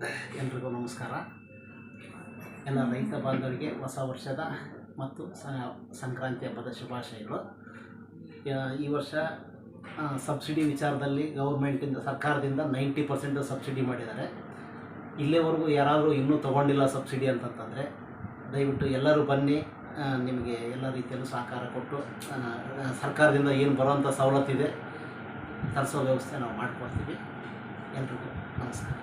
ನಮಸ್ಕಾರ. ಎಲ್ಲ ರೈತ ಬಾಂಧವರಿಗೆ ಹೊಸ ವರ್ಷದ ಮತ್ತು ಸಂಕ್ರಾಂತಿ ಹಬ್ಬದ ಶುಭಾಶಯಗಳು. ಈ ವರ್ಷ ಸಬ್ಸಿಡಿ ವಿಚಾರದಲ್ಲಿ ಗೌರ್ಮೆಂಟಿಂದ, ಸರ್ಕಾರದಿಂದ ನೈಂಟಿ ಪರ್ಸೆಂಟ್ ಸಬ್ಸಿಡಿ ಮಾಡಿದ್ದಾರೆ. ಇಲ್ಲಿವರೆಗೂ ಯಾರಾದರೂ ಇನ್ನೂ ತೊಗೊಂಡಿಲ್ಲ ಸಬ್ಸಿಡಿ ಅಂತಂತಂದರೆ, ದಯವಿಟ್ಟು ಎಲ್ಲರೂ ಬನ್ನಿ. ನಿಮಗೆ ಎಲ್ಲ ರೀತಿಯಲ್ಲೂ ಸಹಕಾರ ಕೊಟ್ಟು ಸರ್ಕಾರದಿಂದ ಏನು ಬರುವಂಥ ಸವಲತ್ತಿದೆ, ತರಿಸೋ ವ್ಯವಸ್ಥೆ ನಾವು ಮಾಡಿಕೊಡ್ತೀವಿ ಎಲ್ರಿಗೂ ನಮಸ್ಕಾರ.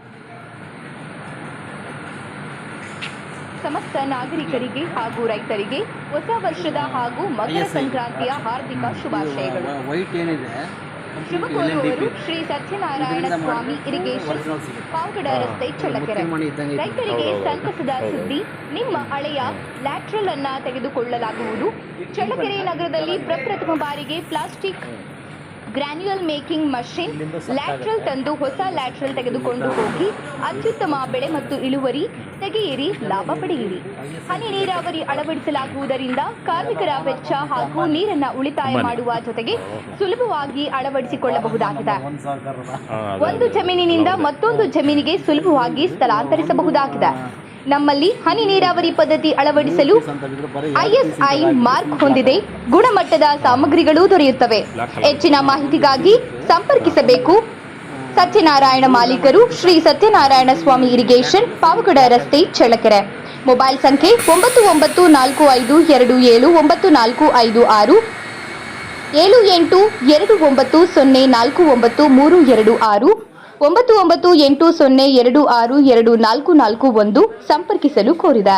ಸಮಸ್ತ ನಾಗರಿಕರಿಗೆ ಹಾಗೂ ರೈತರಿಗೆ ಹೊಸ ವರ್ಷದ ಹಾಗೂ ಮಕರ ಸಂಕ್ರಾಂತಿಯ ಹಾರ್ದಿಕ ಶುಭಾಶಯಗಳು. ಏನಿದೆ? ಶ್ರೀ ಸತ್ಯನಾರಾಯಣ ಸ್ವಾಮಿ ಇರಿಗೇಷನ್ ಪಾವಗಡ ರಸ್ತೆ ಚಳ್ಳಕೆರೆ. ರೈತರಿಗೆ ಸಂತಸದ ಸುದ್ದಿ ನಿಮ್ಮ ಹಳೆಯ ಲ್ಯಾಟ್ರಲ್ ಅನ್ನ ತೆಗೆದುಕೊಳ್ಳಲಾಗುವುದು. ಚಳ್ಳಕೆರೆ ನಗರದಲ್ಲಿ ಪ್ರಪ್ರಥಮ ಬಾರಿಗೆ plastic granule making machine lateral ತಂದು ಹೊಸ ಲ್ಯಾಟ್ರಲ್ ತೆಗೆದುಕೊಂಡು ಹೋಗಿ ಅತ್ಯುತ್ತಮ ಬೆಳೆ ಮತ್ತು ಇಳುವರಿ ತೆಗೆಯಿರಿ ಲಾಭ ಪಡೆಯಿರಿ. ಹನಿ ನೀರಾವರಿ ಅಳವಡಿಸಲಾಗುವುದರಿಂದ ಕಾರ್ಮಿಕರ ವೆಚ್ಚ ಹಾಗೂ ನೀರನ್ನ ಉಳಿತಾಯ ಮಾಡುವ ಜೊತೆಗೆ ಸುಲಭವಾಗಿ ಅಳವಡಿಸಿಕೊಳ್ಳಬಹುದಾಗಿದೆ. ಒಂದು ಜಮೀನಿನಿಂದ ಮತ್ತೊಂದು ಜಮೀನಿಗೆ ಸುಲಭವಾಗಿ ಸ್ಥಳಾಂತರಿಸಬಹುದಾಗಿದೆ. ನಮ್ಮಲ್ಲಿ ಹನಿ ನೀರಾವರಿ ಪದ್ಧತಿ ಅಳವಡಿಸಲು ಐಎಸ್ಐ ಮಾರ್ಕ್ ಹೊಂದಿದೆ. ಗುಣಮಟ್ಟದ ಸಾಮಗ್ರಿಗಳು ದೊರೆಯುತ್ತವೆ. ಹೆಚ್ಚಿನ ಮಾಹಿತಿಗಾಗಿ ಸಂಪರ್ಕಿಸಬೇಕು. ಸತ್ಯನಾರಾಯಣ ಮಾಲೀಕರು ಶ್ರೀ ಸತ್ಯನಾರಾಯಣ ಸ್ವಾಮಿ ಇರಿಗೇಷನ್ ಪಾವಗಡ ರಸ್ತೆ ಚಳ್ಳಕೆರೆ. ಮೊಬೈಲ್ ಸಂಖ್ಯೆ ಒಂಬತ್ತು ಒಂಬತ್ತು ನಾಲ್ಕು ಐದು ಎರಡು ಏಳು ಒಂಬತ್ತು ನಾಲ್ಕು ಐದು ಆರು ಏಳು ಎಂಟು ಎರಡು ಒಂಬತ್ತು ಸೊನ್ನೆ ನಾಲ್ಕು ಒಂಬತ್ತು ಮೂರು ಎರಡು ಆರು ಒಂಬತ್ತು ಒಂಬತ್ತು ಎಂಟು ಸೊನ್ನೆ ಎರಡು ಆರು ಎರಡು ನಾಲ್ಕು ನಾಲ್ಕು ಒಂದು ಸಂಪರ್ಕಿಸಲು ಕೋರಿದೆ.